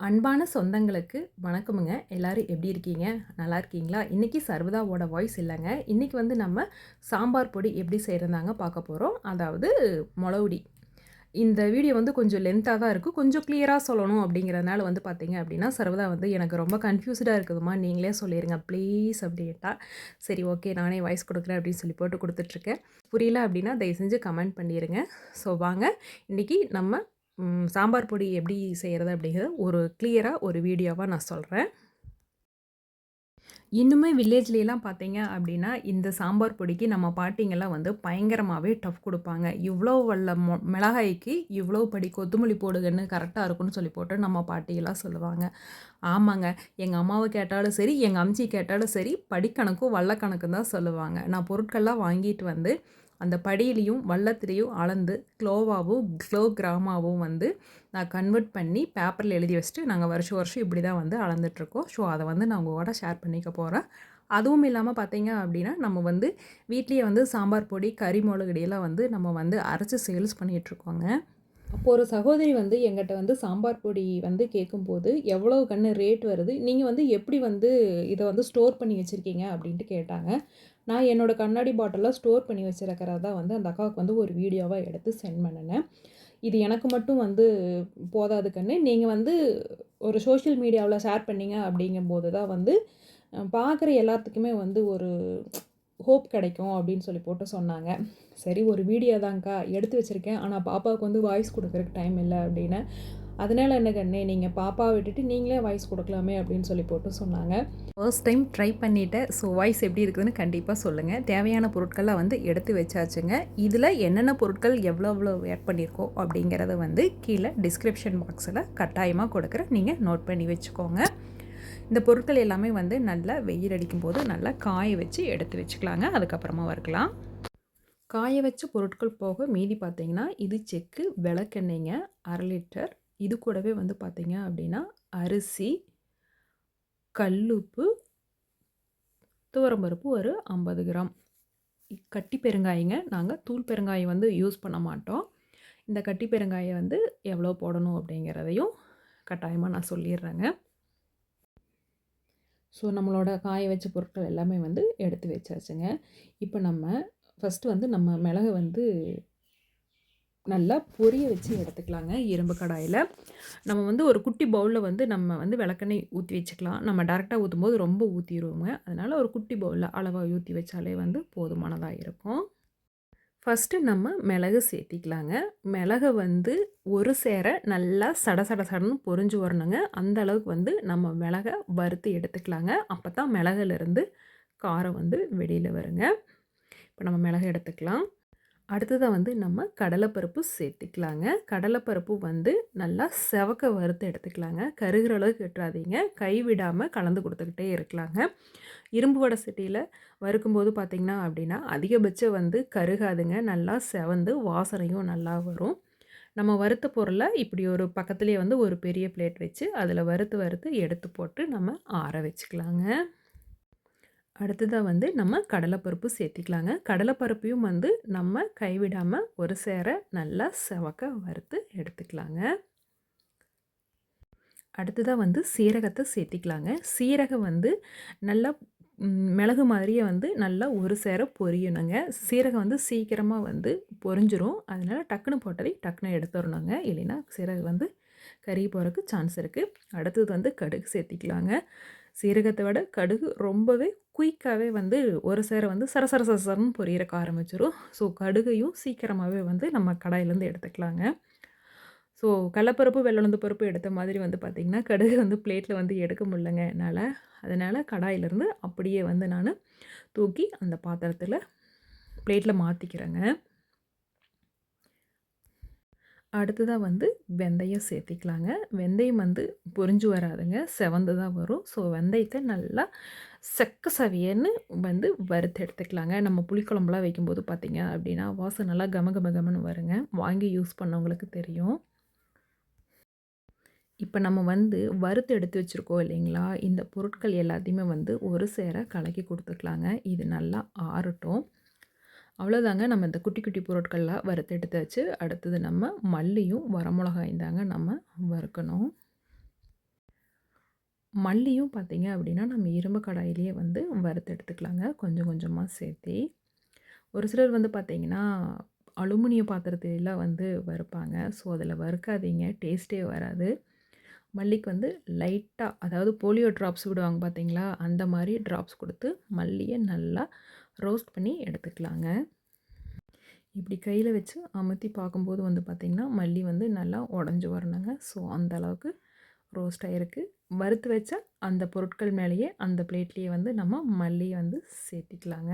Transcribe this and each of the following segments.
அன்பான சொந்தங்களுக்கு வணக்கமுங்க. எல்லாரும் எப்படி இருக்கீங்க? நல்லா இருக்கீங்களா? இன்றைக்கி சர்வதாவோட வாய்ஸ் இல்லைங்க. இன்றைக்கி வந்து நம்ம சாம்பார் பொடி எப்படி செய்கிறதாங்க பார்க்க போகிறோம் அதாவது மொளவுடி இந்த வீடியோ வந்து கொஞ்சம் லென்த்தாக தான் இருக்குது கொஞ்சம் கிளியராக சொல்லணும் அப்படிங்கிறதுனால வந்து பார்த்தீங்க அப்படின்னா சர்வதா வந்து எனக்கு ரொம்ப கன்ஃபியூஸ்டாக இருக்குதுமா நீங்களே சொல்லிடுங்க ப்ளீஸ் அப்படின்ட்டா சரி ஓகே நானே வாய்ஸ் கொடுக்குறேன் அப்படின்னு சொல்லி போட்டு கொடுத்துட்ருக்கேன் புரியல அப்படின்னா தயவு செஞ்சு கமெண்ட் பண்ணிடுங்க ஸோ வாங்க. இன்றைக்கி நம்ம சாம்பார் பொடி எப்படி செய்கிறது அப்படிங்கிறது ஒரு கிளியராக ஒரு வீடியோவாக நான் சொல்கிறேன் இன்னுமே வில்லேஜ்லலாம் பார்த்தீங்க அப்படின்னா இந்த சாம்பார் பொடிக்கு நம்ம பாட்டிங்கெல்லாம் வந்து பயங்கரமாகவே டஃப் கொடுப்பாங்க. இவ்வளோ வல்ல மொ மிளகாய்க்கு இவ்வளோ படி கொத்தமல்லி போடுங்கன்னு கரெக்டாக இருக்கும்னு சொல்லி போட்டு நம்ம பாட்டியெல்லாம் சொல்லுவாங்க. ஆமாங்க. எங்கள் அம்மாவை கேட்டாலும் சரி எங்கள் அம்ச்சி கேட்டாலும் சரி படிக்கணக்கும் வல்லக்கணக்கும் தான் சொல்லுவாங்க. நான் பொருட்கள்லாம் வாங்கிட்டு வந்து அந்த படியிலையும் வள்ளத்திலையும் அளந்து க்ளோவாகவும் க்ளோ கிராமாவும் வந்து நான் கன்வெர்ட் பண்ணி பேப்பரில் எழுதி வச்சுட்டு நாங்கள் வருஷம் வருஷம் இப்படி தான் வந்து அளந்துட்டுருக்கோம். ஸோ அதை வந்து நான் உங்களோட ஷேர் பண்ணிக்க போகிறேன் அதுவும் இல்லாமல் பார்த்தீங்க அப்படின்னா நம்ம வந்து வீட்லேயே வந்து சாம்பார் பொடி கறி மிளகுடியெல்லாம் வந்து நம்ம வந்து அரைச்சி சேல்ஸ் பண்ணிகிட்ருக்கோங்க அப்போ ஒரு சகோதரி வந்து எங்கிட்ட வந்து சாம்பார் பொடி வந்து கேட்கும்போது எவ்வளோ கன்று ரேட் வருது? நீங்கள் வந்து எப்படி வந்து இதை வந்து ஸ்டோர் பண்ணி வச்சுருக்கீங்க? அப்படின்ட்டு கேட்டாங்க. நான் என்னோடய கண்ணாடி பாட்டிலாக ஸ்டோர் பண்ணி வச்சுருக்கிறதா வந்து அந்த அக்காவுக்கு வந்து ஒரு வீடியோவாக எடுத்து சென்ட் பண்ணினேன். இது எனக்கு மட்டும் வந்து போதாது கண்ணு. நீங்கள் வந்து ஒரு சோஷியல் மீடியாவில் ஷேர் பண்ணீங்க அப்படிங்கும்போது தான் வந்து பார்க்குற எல்லாத்துக்குமே வந்து ஒரு ஹோப் கிடைக்கும் அப்படின்னு சொல்லி போட்டு சொன்னாங்க. சரி ஒரு வீடியோ தாங்க்கா எடுத்து வச்சுருக்கேன். ஆனால் பாப்பாவுக்கு வந்து வாய்ஸ் கொடுக்குறக்கு டைம் இல்லை அப்படின்னு அதனால் என்ன கண்ணே நீங்கள் பாப்பா விட்டுட்டு நீங்களே வாய்ஸ் கொடுக்கலாமே அப்படின்னு சொல்லி போட்டு சொன்னாங்க. ஃபர்ஸ்ட் டைம் ட்ரை பண்ணிவிட்டேன் ஸோ வாய்ஸ் எப்படி இருக்குதுன்னு கண்டிப்பாக சொல்லுங்கள் தேவையான பொருட்கள்லாம் வந்து எடுத்து வச்சாச்சுங்க. இதில் என்னென்ன பொருட்கள் எவ்வளோ எவ்வளோ ஆட் பண்ணியிருக்கோம் அப்படிங்கிறத வந்து கீழே டிஸ்கிரிப்ஷன் பாக்ஸில் கட்டாயமாக கொடுக்குறேன் நீங்கள் நோட் பண்ணி வச்சுக்கோங்க. இந்த பொருட்கள் எல்லாமே வந்து நல்லா வெயில் அடிக்கும் போது நல்லா காய வச்சு எடுத்து வச்சுக்கலாங்க. அதுக்கப்புறமா வறுக்கலாம். காய வச்ச பொருட்கள் போக மீதி பார்த்தீங்கன்னா இது செக்கு விளக்கெண்ணெய்ங்க அரை லிட்டர் இது கூடவே வந்து பார்த்தீங்க அப்படின்னா அரிசி கல்லுப்பு துவரம்பருப்பு ஒரு ஐம்பது கிராம். கட்டி பெருங்காயங்க. நாங்கள் தூள் பெருங்காயம் வந்து யூஸ் பண்ண மாட்டோம். இந்த கட்டி பெருங்காயம் வந்து எவ்வளோ போடணும் அப்படிங்கிறதையும் கட்டாயமாக நான் சொல்லிடுறேங்க. ஸோ நம்மளோட காய வச்ச பொருட்கள் எல்லாமே வந்து எடுத்து வச்சாச்சுங்க. இப்போ நம்ம ஃபஸ்ட்டு வந்து நம்ம மிளகு வந்து நல்லா பொரிய வச்சு எடுத்துக்கலாங்க இரும்பு கடாயில். நம்ம வந்து ஒரு குட்டி பவுலில் வந்து நம்ம வந்து விளக்கெண்ணெய் ஊற்றி வச்சுக்கலாம். நம்ம டேரெக்டாக ஊற்றும் போது ரொம்ப ஊற்றிடுவோங்க அதனால் ஒரு குட்டி பவுலில் அளவாக ஊற்றி வச்சாலே வந்து போதுமானதாக இருக்கும். ஃபஸ்ட்டு நம்ம மிளகு சேர்த்திக்கலாங்க. மிளகு வந்து ஒரு சேர நல்லா சட சட சடன்னு பொரிஞ்சு வரணுங்க. அந்த அளவுக்கு வந்து நம்ம மிளகை வறுத்து எடுத்துக்கலாங்க. அப்போ தான் மிளகுலேருந்து காரம் வந்து வெளியில் வருங்க. இப்போ நம்ம மிளகு எடுத்துக்கலாம். அடுத்ததாக வந்து நம்ம கடலைப்பருப்பு சேர்த்துக்கலாங்க. கடலைப்பருப்பு வந்து நல்லா செவக்க வறுத்து எடுத்துக்கலாங்க. கருகிற அளவுக்கு கட்டுறாதீங்க கை விடாமல் கலந்து கொடுத்துக்கிட்டே இருக்கலாங்க. இரும்பு வடை சட்டியில் வறுக்கும்போது பார்த்திங்கன்னா அப்படின்னா அதிகபட்சம் வந்து கருகாதுங்க. நல்லா செவந்து வாசனையும் நல்லா வரும். நம்ம வறுத்த பொருளை இப்படி ஒரு பக்கத்துலேயே வந்து ஒரு பெரிய பிளேட் வச்சு அதில் வறுத்து வறுத்து எடுத்து போட்டு நம்ம ஆற வச்சுக்கலாங்க. அடுத்ததாக வந்து நம்ம கடலைப்பருப்பு சேர்த்திக்கலாங்க. கடலைப்பருப்பையும் வந்து நம்ம கைவிடாமல் ஒரு சேர நல்லா செவக்க வறுத்து எடுத்துக்கலாங்க. அடுத்ததாக வந்து சீரகத்தை சேர்த்திக்கலாங்க. சீரகம் வந்து நல்லா மிளகு மாதிரியே வந்து நல்லா ஒரு சேர பொரியணுங்க. சீரகம் வந்து சீக்கிரமாக வந்து பொரிஞ்சிரும். அதனால் டக்குன்னு போட்டதை டக்குன்னு எடுத்துடணுங்க. இல்லைன்னா சீரகம் வந்து கறி போகிறதுக்கு சான்ஸ் இருக்குது அடுத்தது வந்து கடுகு சேர்த்திக்கலாங்க. சீரகத்தை விட கடுகு ரொம்பவே குயிக்காகவே வந்து ஒரு சேர வந்து சரசர சரசரன்னு பொரியறக்க ஆரம்பிச்சிடும் ஸோ கடுகையும் சீக்கிரமாகவே வந்து நம்ம கடாயிலேருந்து எடுத்துக்கலாங்க. ஸோ கடலப்பருப்பு வெள்ளந்து பருப்பு எடுத்த மாதிரி வந்து பார்த்திங்கன்னா கடுகு வந்து பிளேட்டில் வந்து எடுக்க முடிலங்க என்னால். அதனால் கடாயிலேருந்து அப்படியே வந்து நான் தூக்கி அந்த பாத்திரத்தில் பிளேட்டில் மாற்றிக்கிறேங்க அடுத்ததாக வந்து வெந்தயம் சேர்த்திக்கலாங்க. வெந்தயம் வந்து பொரிஞ்சு வராதுங்க. செவந்து தான் வரும். ஸோ வெந்தயத்தை நல்லா செக்க சவியன்னு வந்து வறுத்து எடுத்துக்கலாங்க. நம்ம புளிக்குழம்புலாம் வைக்கும்போது பார்த்திங்க அப்படின்னா வாசம் நல்லா கம கம கமன்னு வருங்க. வாங்கி யூஸ் பண்ணவங்களுக்கு தெரியும். இப்போ நம்ம வந்து வறுத்து எடுத்து வச்சுருக்கோம் இல்லைங்களா? இந்த பொருட்கள் எல்லாத்தையுமே வந்து ஒரு சேர கலக்கி கொடுத்துக்கலாங்க. இது நல்லா ஆறட்டும். அவ்வளோதாங்க நம்ம இந்த குட்டி குட்டி பொருட்கள்லாம் வறுத்து எடுத்தாச்சு அடுத்தது நம்ம மல்லியும் வரமிளகாயும் தாங்க நம்ம வறுக்கணும். மல்லியும் பார்த்திங்க அப்படின்னா நம்ம இரும்பு கடாயிலேயே வந்து வறுத்து எடுத்துக்கலாங்க. கொஞ்சம் கொஞ்சமாக சேர்த்தி. ஒரு சிலர் வந்து பார்த்தீங்கன்னா அலுமினிய பாத்திரத்திலலாம் வந்து வறுப்பாங்க. ஸோ அதில் வறுக்காதீங்க. டேஸ்ட்டே வராது. மல்லிக்கு வந்து லைட்டாக அதாவது போலியோ ட்ராப்ஸ் விடுவாங்க பார்த்தீங்களா? அந்த மாதிரி ட்ராப்ஸ் கொடுத்து மல்லியை நல்லா ரோஸ்ட் பண்ணி எடுத்துக்கலாங்க. இப்படி கையில் வச்சு அமுத்தி பார்க்கும்போது வந்து பார்த்திங்கன்னா மல்லி வந்து நல்லா உடஞ்சி வரணுங்க. ஸோ அந்த அளவுக்கு ரோஸ்ட் ஆகிருக்கு வறுத்து வச்சா அந்த பொருட்கள் மேலேயே அந்த பிளேட்லேயே வந்து நம்ம மல்லியை வந்து சேர்த்திக்கலாங்க.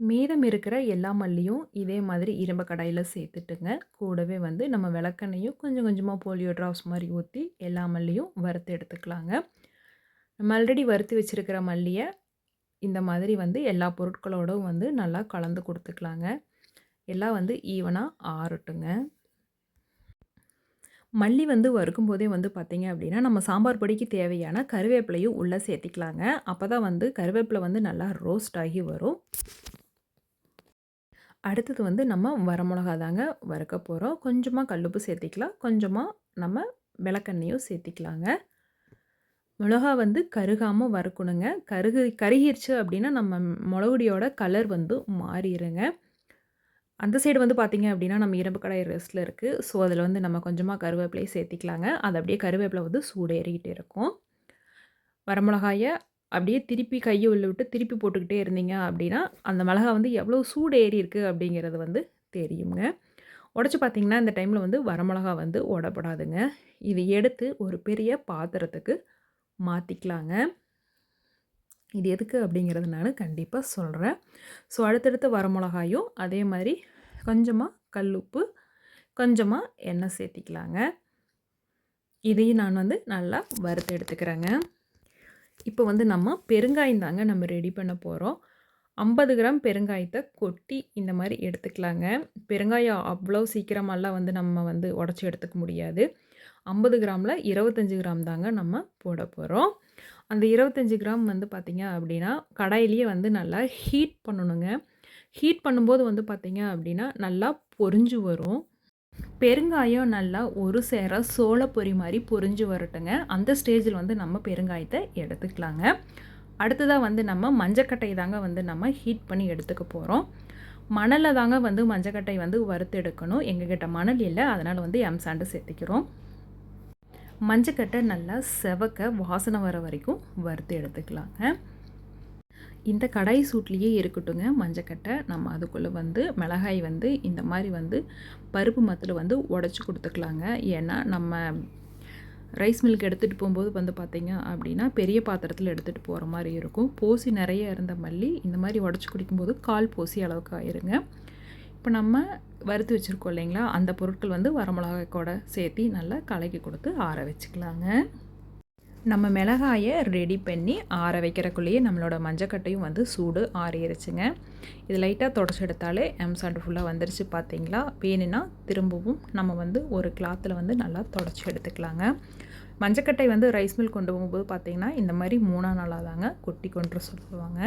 மீதம் இருக்கிற எல்லா மல்லியும் இதே மாதிரி இரும்ப கடாயில் சேர்த்துட்டுங்க. கூடவே வந்து நம்ம விளக்கெண்ணையும் கொஞ்சம் கொஞ்சமாக போலியோ ட்ராப்ஸ் மாதிரி ஊற்றி எல்லா மல்லியும் வறுத்து எடுத்துக்கலாங்க. நம்ம ஆல்ரெடி வறுத்து வச்சுருக்கிற மல்லியை இந்த மாதிரி வந்து எல்லா பொருட்களோடும் வந்து நல்லா கலந்து கொடுத்துக்கலாங்க. எல்லாம் வந்து ஈவனாக ஆறட்டுங்க. மல்லி வந்து வறுக்கும் போதே வந்து பார்த்திங்க அப்படின்னா நம்ம சாம்பார் பொடிக்கு தேவையான கருவேப்பிலையும் உள்ளே சேர்த்திக்கலாங்க. அப்போ தான் வந்து கருவேப்பிலை வந்து நல்லா ரோஸ்ட் ஆகி வரும். அடுத்தது வந்து நம்ம வரமிளகா தாங்க வறுக்க போகிறோம் கொஞ்சமாக கல்லுப்பு சேர்த்திக்கலாம். கொஞ்சமாக நம்ம விளக்கெண்ணையும் சேர்த்திக்கலாங்க. மிளகா வந்து கருகாமல் வறுக்கணுங்க. கருகு கருகிருச்சு அப்படின்னா நம்ம மிளகுடியோட கலர் வந்து மாறிடுங்க அந்த சைடு வந்து பார்த்திங்க அப்படின்னா நம்ம இரும்பு கடாய் ரெஸ்ட்டில் இருக்குது ஸோ அதில் வந்து நம்ம கொஞ்சமாக கருவேப்பிலையை சேர்த்திக்கலாங்க. அது அப்படியே கருவேப்பிலை வந்து சூடேறிக்கிட்டு இருக்கும். வரமிளகாயை அப்படியே திருப்பி கையை உள்ள விட்டு திருப்பி போட்டுக்கிட்டே இருந்தீங்க அப்படின்னா அந்த மிளகா வந்து எவ்வளோ சூடு ஏறி இருக்குது அப்படிங்கிறது வந்து தெரியுங்க. உடச்சி பார்த்திங்கன்னா இந்த டைமில் வந்து வரமிளகா வந்து உடப்படாதுங்க. இது எடுத்து ஒரு பெரிய பாத்திரத்துக்கு மாற்றிக்கலாங்க இது எதுக்கு அப்படிங்கிறது நான் கண்டிப்பாக சொல்கிறேன் ஸோ அடுத்தடுத்த வரமிளகாயும் அதே மாதிரி கொஞ்சமாக கல்லுப்பு கொஞ்சமாக எண்ணெய் சேர்த்திக்கலாங்க. இதையும் நான் வந்து நல்லா வறுத்து எடுத்துக்கிறேங்க. இப்போ வந்து நம்ம பெருங்காயம் தாங்க நம்ம ரெடி பண்ண போகிறோம் ஐம்பது கிராம் பெருங்காயத்தை கொட்டி இந்த மாதிரி எடுத்துக்கலாங்க. பெருங்காயம் அவ்வளோ சீக்கிரமெல்லாம் வந்து நம்ம வந்து உடச்சி எடுத்துக்க முடியாது. ஐம்பது கிராமில் இருபத்தஞ்சி கிராம் தாங்க நம்ம போட போகிறோம் அந்த இருபத்தஞ்சி கிராம் வந்து பார்த்திங்க அப்படின்னா கடாயிலேயே வந்து நல்லா ஹீட் பண்ணணுங்க. ஹீட் பண்ணும்போது வந்து பார்த்திங்க அப்படின்னா நல்லா பொறிஞ்சு வரும். பெருங்காயம் நல்லா ஒரு சேர சோளப்பொரி மாதிரி பொறிஞ்சு வரட்டுங்க. அந்த ஸ்டேஜில் வந்து நம்ம பெருங்காயத்தை எடுத்துக்கலாங்க. அடுத்ததாக வந்து நம்ம மஞ்சக்கட்டை தாங்க வந்து நம்ம ஹீட் பண்ணி எடுத்துக்க போகிறோம் மணலில் தாங்க வந்து மஞ்சக்கட்டை வந்து வறுத்து எடுக்கணும் எங்ககிட்ட மணல் இல்லை அதனால் வந்து எம் சாண்டு சேர்த்திக்கிறோம். மஞ்சக்கட்டை நல்லா செவக்க வாசனை வர வரைக்கும் வறுத்து எடுத்துக்கலாங்க. இந்த கடாய் சூட்லேயே இருக்கட்டுங்க மஞ்சக்கட்டை. நம்ம அதுக்குள்ளே வந்து மிளகாய் வந்து இந்த மாதிரி வந்து பருப்பு மத்தில் வந்து உடச்சி கொடுத்துக்கலாங்க. ஏன்னா நம்ம ரைஸ் மில்க் எடுத்துகிட்டு போகும்போது வந்து பார்த்திங்க அப்படின்னா பெரிய பாத்திரத்தில் எடுத்துகிட்டு போகிற மாதிரி இருக்கும். போசி நிறைய இருந்த மல்லி இந்த மாதிரி உடச்சி குடிக்கும்போது கால் போசி அளவுக்கு ஆயிருங்க. இப்போ நம்ம வறுத்து வச்சுருக்கோம் இல்லைங்களா? அந்த பொருட்கள் வந்து வரமிளகாய் கூட சேர்த்து நல்லா கலக்கி கொடுத்து ஆற வச்சுக்கலாங்க. நம்ம மிளகாயை ரெடி பண்ணி ஆற வைக்கிறக்குள்ளேயே நம்மளோட மஞ்சக்கட்டையும் வந்து சூடு ஆறிடுச்சுங்க. இது லைட்டாக தொடச்சி எடுத்தாலே எம்சாண்டு ஃபுல்லாக வந்துருச்சு பார்த்தீங்களா? வேணும்னா திரும்பவும் நம்ம வந்து ஒரு கிளாத்தில் வந்து நல்லா தொடச்சி எடுத்துக்கலாங்க. மஞ்சக்கட்டை வந்து ரைஸ் மில் கொண்டு போகும்போது பார்த்திங்கன்னா இந்த மாதிரி மூணா நாளாக தாங்க கொட்டி கொண்டு சொல்லுவாங்க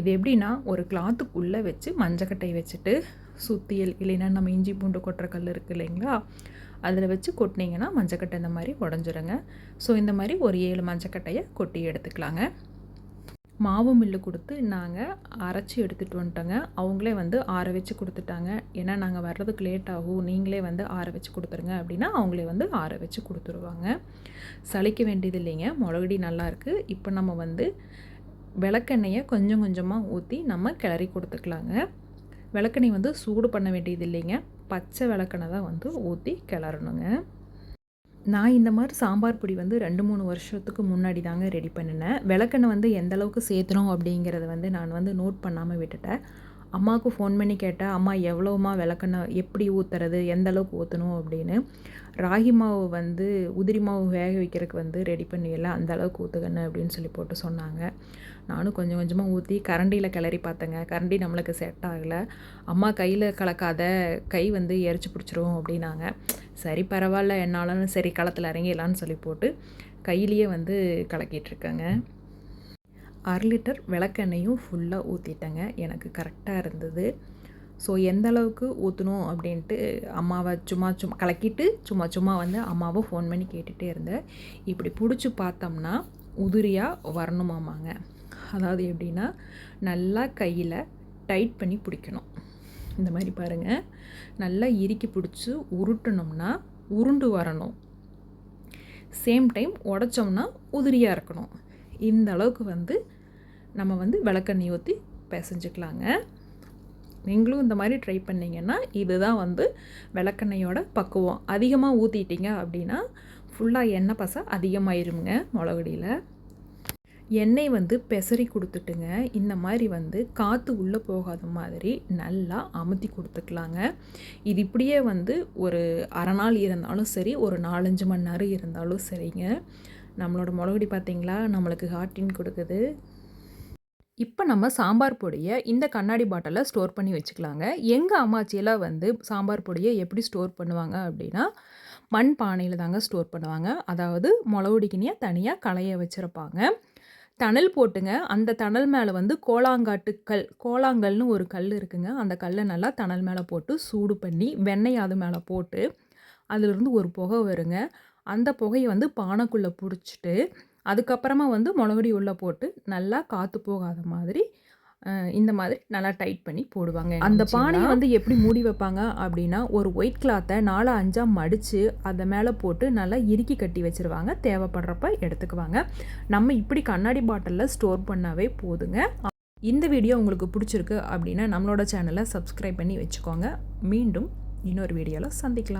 இது எப்படின்னா ஒரு கிளாத்துக்குள்ளே வச்சு மஞ்சக்கட்டை வச்சுட்டு சுத்தியல் இல்லைன்னா நம்ம இஞ்சி பூண்டு கொட்டுற கல் இருக்குது இல்லைங்களா? அதில் வச்சு கொட்டினீங்கன்னா மஞ்சக்கட்டை இந்த மாதிரி உடஞ்சிருங்க. ஸோ இந்த மாதிரி ஒரு ஏழு மஞ்சக்கட்டையை கொட்டி எடுத்துக்கலாங்க. மாவு மில்லு கொடுத்து நாங்கள் அரைச்சி எடுத்துகிட்டு வந்துட்டோங்க. அவங்களே வந்து ஆற வச்சு கொடுத்துட்டாங்க. ஏன்னா நாங்கள் வர்றதுக்கு லேட் ஆகும். நீங்களே வந்து ஆற வச்சு கொடுத்துருங்க அப்படின்னா அவங்களே வந்து ஆற வச்சு கொடுத்துருவாங்க. சளிக்க வேண்டியது இல்லைங்க. மிளகுடி நல்லாயிருக்கு இப்போ நம்ம வந்து விளக்கெண்ணெயை கொஞ்சம் கொஞ்சமாக ஊற்றி நம்ம கிளறி கொடுத்துக்கலாங்க. விளக்கணி வந்து சூடு பண்ண வேண்டியது இல்லைங்க. பச்சை விளக்கணை தான் வந்து ஊற்றி கிளறணுங்க. நான் இந்த மாதிரி சாம்பார் பொடி வந்து ரெண்டு மூணு வருஷத்துக்கு முன்னாடி தாங்க ரெடி பண்ணினேன். விளக்கெண்ணெய் வந்து எந்த அளவுக்கு அப்படிங்கிறத வந்து நான் வந்து நோட் பண்ணாமல் விட்டுட்டேன். அம்மாவுக்கு ஃபோன் பண்ணி கேட்டால் அம்மா எவ்வளோமா விளக்கெண்ணெய் எப்படி ஊற்றுறது எந்த அளவுக்கு ஊற்றணும் அப்படின்னு ராகி மாவு வந்து உதிரி மாவு வேக வைக்கிறதுக்கு வந்து ரெடி பண்ணிடலாம் அந்த அளவுக்கு ஊற்றுக்கண்ணு அப்படின்னு சொல்லி போட்டு சொன்னாங்க. நானும் கொஞ்சம் கொஞ்சமாக ஊற்றி கரண்டியில் கிளறி பார்த்தேங்க. கரண்டி நம்மளுக்கு செட் ஆகலை. அம்மா கையில் கலக்காத கை வந்து எரிச்சு பிடிச்சிரும் அப்படின்னாங்க. சரி பரவாயில்ல என்னாலும் சரி களத்தில் இறங்கிடலான்னு சொல்லி போட்டு கையிலேயே வந்து கலக்கிட்டுருக்கேங்க அரை லிட்டர் விளக்கெண்ணையும் ஃபுல்லாக ஊற்றிட்டேங்க எனக்கு கரெக்டாக இருந்தது. ஸோ எந்த அளவுக்கு ஊற்றணும் அப்படின்ட்டு அம்மாவை சும்மா சும்மா கலக்கிட்டு சும்மா சும்மா வந்து அம்மாவை ஃபோன் பண்ணி கேட்டுகிட்டே இருந்தேன். இப்படி பிடிச்சி பார்த்தோம்னா உதிரியாக வரணுமாமாங்க. அதாவது எப்படின்னா நல்லா கையில் டைட் பண்ணி பிடிக்கணும். இந்த மாதிரி பாருங்கள் நல்லா இறுக்கி பிடிச்சி உருட்டணும்னா உருண்டு வரணும். சேம் டைம் உடச்சோம்னா உதிரியாக இருக்கணும். இந்த அளவுக்கு வந்து நம்ம வந்து விளக்கெண்ணெய் ஊற்றி பிசைஞ்சுக்கலாங்க. நீங்களும் இந்த மாதிரி ட்ரை பண்ணிங்கன்னா இதுதான் வந்து விளக்கெண்ணையோட பக்குவம். அதிகமாக ஊற்றிட்டீங்க அப்படின்னா ஃபுல்லாக எண்ணெய் பசை அதிகமாயிருங்க மிளகுடியில். எண்ணெய் வந்து பெசரி கொடுத்துட்டுங்க. இந்த மாதிரி வந்து காற்று உள்ளே போகாத மாதிரி நல்லா அமுத்தி கொடுத்துக்கலாங்க. இது இப்படியே வந்து ஒரு அரை நாள் இருந்தாலும் சரி ஒரு நாலஞ்சு மணி நேரம் இருந்தாலும் சரிங்க. நம்மளோட மிளகுடி பார்த்திங்களா? நம்மளுக்கு ஹார்ட்டின் கொடுக்குது. இப்போ நம்ம சாம்பார் பொடியை இந்த கண்ணாடி பாட்டிலில் ஸ்டோர் பண்ணி வச்சுக்கலாங்க. எங்கள் அம்மாச்சியெல்லாம் வந்து சாம்பார் பொடியை எப்படி ஸ்டோர் பண்ணுவாங்க அப்படின்னா மண் பானையில் தாங்க ஸ்டோர் பண்ணுவாங்க. அதாவது மிளகுடிக்கினியாக தனியாக களைய வச்சுருப்பாங்க. தணல் போட்டுங்க. அந்த தணல் மேலே வந்து கோலாங்காட்டு கல் கோலாங்கல்னு ஒரு கல் இருக்குங்க. அந்த கல்லை நல்லா தணல் மேலே போட்டு சூடு பண்ணி வெண்ணெய் அது மேலே போட்டு அதிலிருந்து ஒரு புகை வருங்க. அந்த புகையை வந்து பானைக்குள்ளே பிடிச்சிட்டு அதுக்கப்புறமா வந்து மிளகுடி உள்ளே போட்டு நல்லா காற்று போகாத மாதிரி இந்த மாதிரி நல்லா டைட் பண்ணி போடுவாங்க. அந்த பானையை வந்து எப்படி மூடி வைப்பாங்க அப்படின்னா ஒரு ஒயிட் கிளாத்தை நாலு அஞ்சாக மடித்து அதை மேலே போட்டு நல்லா இறுக்கி கட்டி வச்சுருவாங்க. தேவைப்படுறப்ப எடுத்துக்குவாங்க. நம்ம இப்படி கண்ணாடி பாட்டிலில் ஸ்டோர் பண்ணாவே போதுங்க. இந்த வீடியோ உங்களுக்கு பிடிச்சிருக்கு அப்படின்னா நம்மளோட சேனலை சப்ஸ்கிரைப் பண்ணி வச்சுக்கோங்க. மீண்டும் இன்னொரு வீடியோவில் சந்திக்கலாம்.